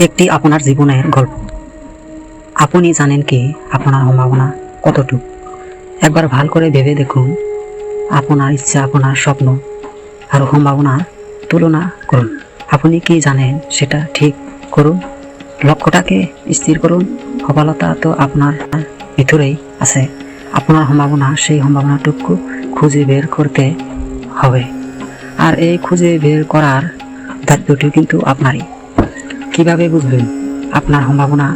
একটি আপনার জীবনের গল্প। আপনি জানেন কি আপনার সম্ভাবনা কতটুকু? একবার ভালো করে ভেবে দেখুন, আপনার ইচ্ছা, আপনার স্বপ্ন আর সম্ভাবনার তুলনা করুন। আপনি কি জানেন সেটা ঠিক করুন, লক্ষ্যটাকে স্থির করুন, সফলতা তো আপনার ভিতরেই আছে। আপনার সম্ভাবনা সেই সম্ভাবনাটুকু খুঁজে বের করতে হবে। আর এই খুঁজে বের করার দায়িত্বটি কিন্তু আপনারই। কীভাবে বুঝবেন আপনার সম্ভাবনা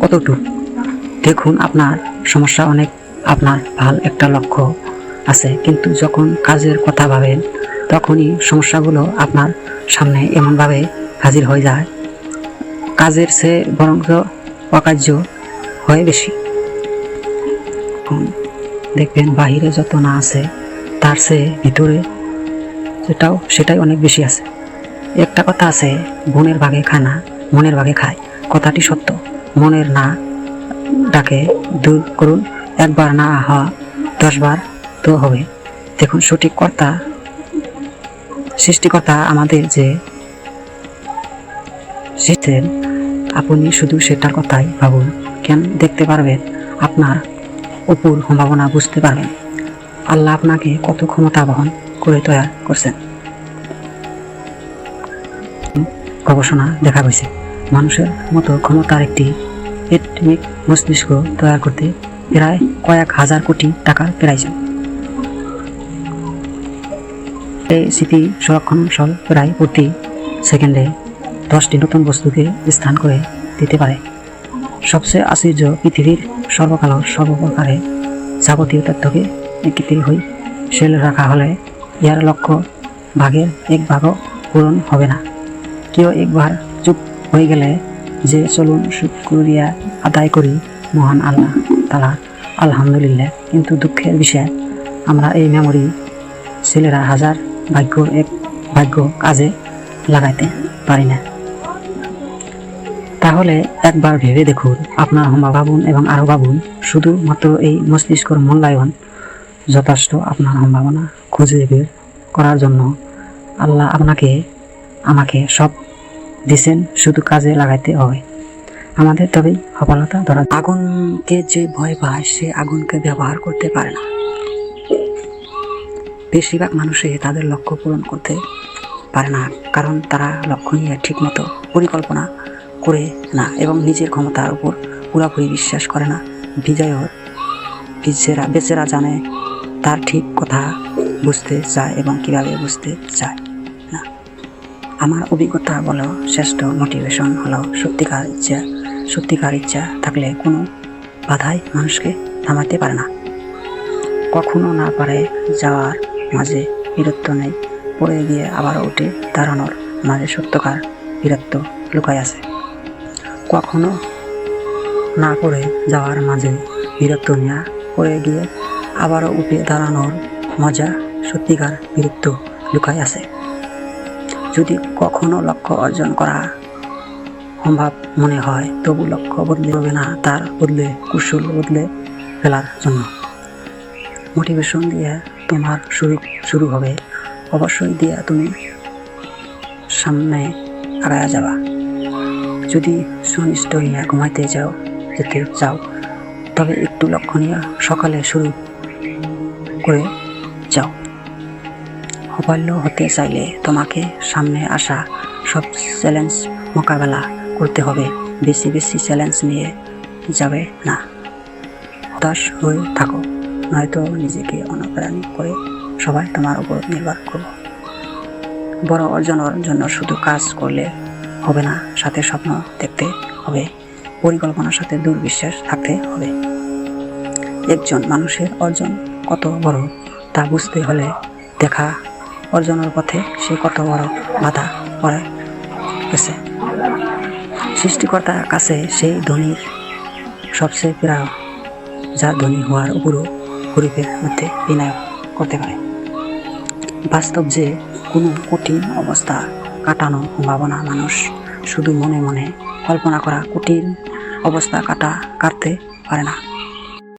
কতটুকু? দেখুন, আপনার সমস্যা অনেক, আপনার ভালো একটা লক্ষ্য আছে। কিন্তু যখন কাজের কথা ভাবেন, তখনই সমস্যাগুলো আপনার সামনে এমনভাবে হাজির হয়ে যায়। কাজের চেয়ে বরং অকার্য হয় বেশি। দেখবেন, বাহিরে যত না আছে, তার চেয়ে ভিতরে সেটাও সেটাই অনেক বেশি আছে। একটা কথা আছে, বোনের ভাগে খায় না মনের ভাগে খায়। কথাটি সত্য। মনের না ডাকে দূর করুন। একবার না হওয়া দশবার তো হবে। দেখুন সঠিক কর্তা, সৃষ্টিকর্তা আমাদের যে সৃষ্টেন আপনি শুধু সেটার কথাই ভাবুন। কেন দেখতে পারবেন? আপনার অপুর সম্ভাবনা বুঝতে পারবেন। আল্লাহ আপনাকে কত ক্ষমতা বহন করে তৈরি করছেন। গবেষণা দেখা গেছে। মানুষের মতো ক্ষমতার একটি এটমিক মস্তিষ্ক তৈরি করতে প্রায় কয়েক হাজার কোটি টাকার প্রয়োজন এই স্মৃতি সংরক্ষণশল প্রায় প্রতি সেকেন্ডে দশটি নতুন বস্তুকে স্থান করে দিতে পারে। সবচেয়ে আশ্চর্য পৃথিবীর সর্বকাল সর্বপ্রকারে যাবতীয় তথ্যকে একটি হই সেল রাখা হলে ইহার লক্ষ্য ভাগের এক ভাগও পূরণ হবে না। কেউ একবার চুপ হয়ে গেলে যে চলুন শুক্রিয়া আদায় করি মহান আল্লাহ তালা, আলহামদুলিল্লাহ। কিন্তু দুঃখের বিষয়, আমরা এই মেমোরি ছেলেরা হাজার ভাগ্য এক ভাগ্য কাজে লাগাইতে পারি না। তাহলে একবার ভেবে দেখুন, আপনার হমা ভাবুন এবং আরও ভাবুন শুধুমাত্র এই মস্তিষ্কর মূল্যায়ন যথেষ্ট আপনার সম্ভাবনা খুঁজে বের করার জন্য আল্লাহ আপনাকে, আমাকে সব দিছেন, শুধু কাজে লাগাইতে হবে আমাদের তবেই সফলতা ধরা আগুনকে যে ভয় পায়, সে আগুনকে ব্যবহার করতে পারে না। বেশিরভাগ মানুষই তাদের লক্ষ্য পূরণ করতে পারে না, কারণ তারা লক্ষ্য নিয়ে ঠিকমতো পরিকল্পনা করে না এবং নিজের ক্ষমতার উপর পুরোপুরি বিশ্বাস করে না। বিজয়র বেচেরা বেচেরা জানে তার ঠিক কথা বুঝতে চায় এবং কীভাবে বুঝতে চায়। আমার অভিজ্ঞতা বলো শ্রেষ্ঠ মোটিভেশন হলো সত্যিকার ইচ্ছা। সত্যিকার ইচ্ছা থাকলে কোনো বাধাই মানুষকে থামাতে পারে না। কখনো না পারে যাওয়ার মাঝে বীরত্ব নেই। পড়ে গিয়ে আবার উঠে দাঁড়ানোর মাঝে সত্যকার বীরত্ব লুকায় আছে। কখনো না করে যাওয়ার মাঝে বীরত্ব নেওয়া পড়ে গিয়ে আবারও উঠে দাঁড়ানোর মজা সত্যিকার বীরত্ব লুকায় আছে। যদি কখনো লক্ষ্য অর্জন করা সম্ভব মনে হয়, তবু লক্ষ্য বদলে হবে না, তার বদলে, কুশল বদলে ফেলার জন্য। মোটিভেশন দিয়ে তোমার শুরু শুরু হবে। অবশ্যই দিয়ে তুমি সামনে আগায়া যাবা। যদি সুনিষ্ট হইয়া ঘুমাইতে যাও, যেতে যাও তবে একটু লক্ষ্য নিয়ে সকালে শুরু করে যাও। সাফল্য হতে চাইলে তোমাকে সামনে আসা সব চ্যালেঞ্জ মোকাবেলা করতে হবে। বেশি বেশি চ্যালেঞ্জ নিয়ে যাবে না। হতাশ হয়ে থাকো, নয়তো নিজেকে অনুপ্রাণিত করে সবাই তোমার উপর নির্ভর করো বড় অর্জনের জন্য শুধু কাজ করলে হবে না, সাথে স্বপ্ন দেখতে হবে, পরিকল্পনার সাথে দুর্বিশ্বাস থাকতে হবে। একজন মানুষের অর্জন কত বড় তা বুঝতে হলে দেখা অর্জনের পথে সে কত বড় বাধা পড়ে গেছে। সৃষ্টিকর্তার কাছে সেই ধনীর সবচেয়ে প্রায়, যা ধনী হওয়ার উপরও গরিবের মধ্যে বিনায়ক করতে পারে। বাস্তব যে কোনো কঠিন অবস্থা কাটানো সম্ভাবনা মানুষ শুধু মনে মনে কল্পনা করা কঠিন অবস্থা কাটা, কাটতে পারে না।